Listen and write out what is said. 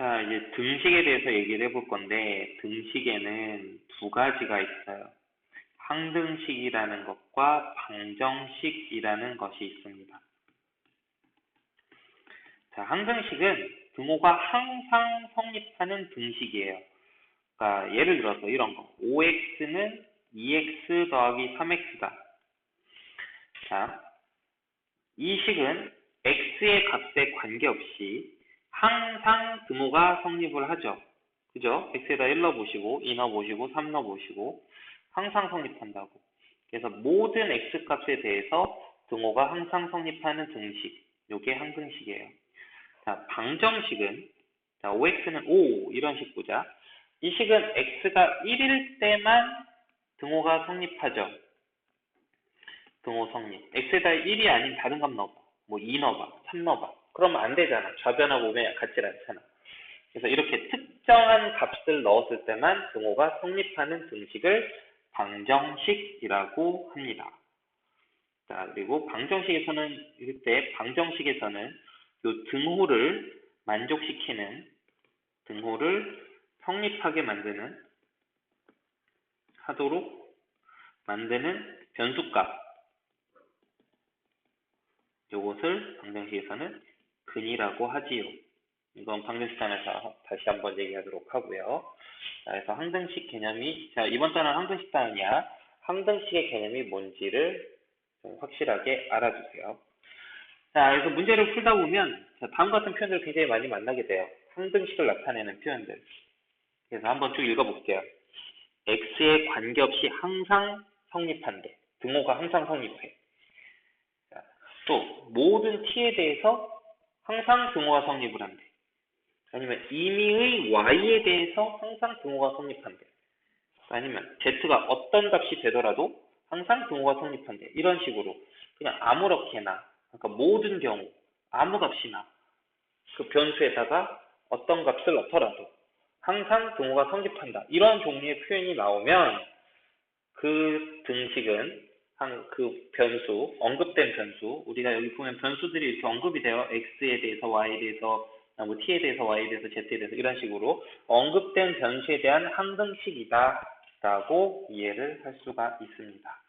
자, 이제 등식에 대해서 얘기를 해볼 건데, 등식에는 두 가지가 있어요. 항등식이라는 것과 방정식이라는 것이 있습니다. 자, 항등식은 등호가 항상 성립하는 등식이에요. 그러니까 예를 들어서 이런 거. 5x는 2x 더하기 3x다. 자, 이 식은 x의 값에 관계없이 항상 등호가 성립을 하죠. 그죠? x에다 1 넣어보시고, 2 넣어보시고, 3 넣어보시고, 항상 성립한다고. 그래서 모든 x값에 대해서 등호가 항상 성립하는 등식. 요게 항등식이에요. 자, 방정식은, 자, 5x는 5, 이런 식 보자. 이 식은 x가 1일 때만 등호가 성립하죠. 등호 성립. x에다 1이 아닌 다른 값 넣어봐. 뭐 2 넣어봐, 3 넣어봐. 그러면 안 되잖아. 좌변하고 우변이 같지 않잖아. 그래서 이렇게 특정한 값을 넣었을 때만 등호가 성립하는 등식을 방정식이라고 합니다. 자, 그리고 방정식에서는 이때 방정식에서는 이 등호를 만족시키는 등호를 성립하게 만드는 하도록 만드는 변수값 이것을 방정식에서는 근이라고 하지요. 이건 방정식단에서 다시 한번 얘기하도록 하고요. 자, 그래서 항등식 개념이 자 이번 단은 항등식 단이냐 항등식의 개념이 뭔지를 확실하게 알아주세요. 자, 그래서 문제를 풀다 보면 자, 다음 같은 표현들을 굉장히 많이 만나게 돼요. 항등식을 나타내는 표현들. 그래서 한번 쭉 읽어볼게요. x에 관계없이 항상 성립한대. 등호가 항상 성립해. 자, 또 모든 t에 대해서 항상 등호가 성립을 한대. 아니면 임의의 y에 대해서 항상 등호가 성립한대. 아니면 z가 어떤 값이 되더라도 항상 등호가 성립한대. 이런 식으로 그냥 아무렇게나 그러니까 모든 경우 아무 값이나 그 변수에다가 어떤 값을 넣더라도 항상 등호가 성립한다. 이런 종류의 표현이 나오면 그 등식은 한 그 변수, 언급된 변수, 우리가 여기 보면 변수들이 이렇게 언급이 돼요. x에 대해서, y에 대해서, 뭐 t에 대해서, y에 대해서, z에 대해서 이런 식으로 언급된 변수에 대한 항등식이다 라고 이해를 할 수가 있습니다.